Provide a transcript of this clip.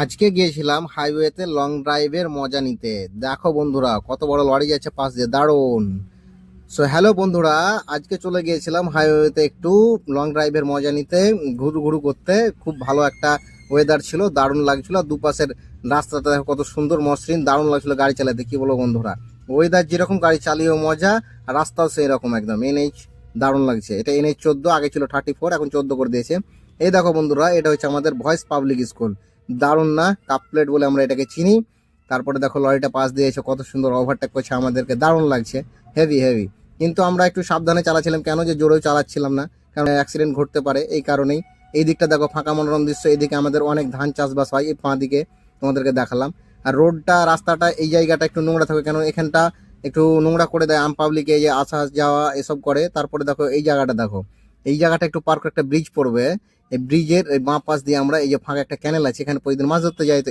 আজকে গিয়েছিলাম হাইওয়েতে লং ড্রাইভের মজা নিতে। দেখো বন্ধুরা, কত বড় লরি যাচ্ছে পাশ দিয়ে, দারুণ। সো হ্যালো বন্ধুরা, আজকে চলে গিয়েছিলাম হাইওয়েতে একটু লং ড্রাইভের মজা নিতে, ঘুরু ঘুরু করতে। খুব ভালো একটা ওয়েদার ছিল, দারুণ লাগছিল। দুপাশের রাস্তাটা দেখো কত সুন্দর, মসৃণ, দারুণ লাগছিল গাড়ি চালাতে। কি বলো বন্ধুরা? ওয়েদার যেরকম গাড়ি চালিয়েও মজা রাস্তাও সেই রকম একদম এনএইচ দারুণ লাগছে। এটা এনএইচ চোদ্দ, আগে ছিল থার্টি ফোর এখন চোদ্দ করে দিয়েছে। এই দেখো বন্ধুরা, এটা হচ্ছে আমাদের ভয়েস পাবলিক স্কুল। দারুণ না কাপ প্লেট বলে আমরা এটাকে চিনি। তারপরে দেখো লরিটা পাশ দিয়ে এসে কত সুন্দর ওভারটেক করছে, আমাদেরকে দারুণ লাগছে। হেভি হেভি কিন্তু আমরা একটু সাবধানে চালাচ্ছিলাম কেন যে জোরেও চালাচ্ছিলাম না, কারণ অ্যাক্সিডেন্ট ঘটতে পারে এই কারণেই। এই দিকটা দেখো ফাঁকা মনোরম দৃশ্য এইদিকে আমাদের অনেক ধান চাষবাস হয়, এই পাঁ দিকে তোমাদেরকে দেখালাম। আর রোডটা রাস্তাটা, এই জায়গাটা একটু নোংরা থাকে, কেন এখানটা একটু নোংরা করে দেয়, আম পাবলিকে যে আসা যাওয়া এসব করে। তারপরে দেখো এই জায়গাটা দেখো। এই জায়গাটা একটু পার্ক একটা ব্রিজ পড়বে। এই ব্রিজের বাঁ পাশ দিয়ে আমরা এই যে ফাঁকা একটা ক্যানেল আছে, এখানে প্রতিদিন মাছ ধরতে যাই, তো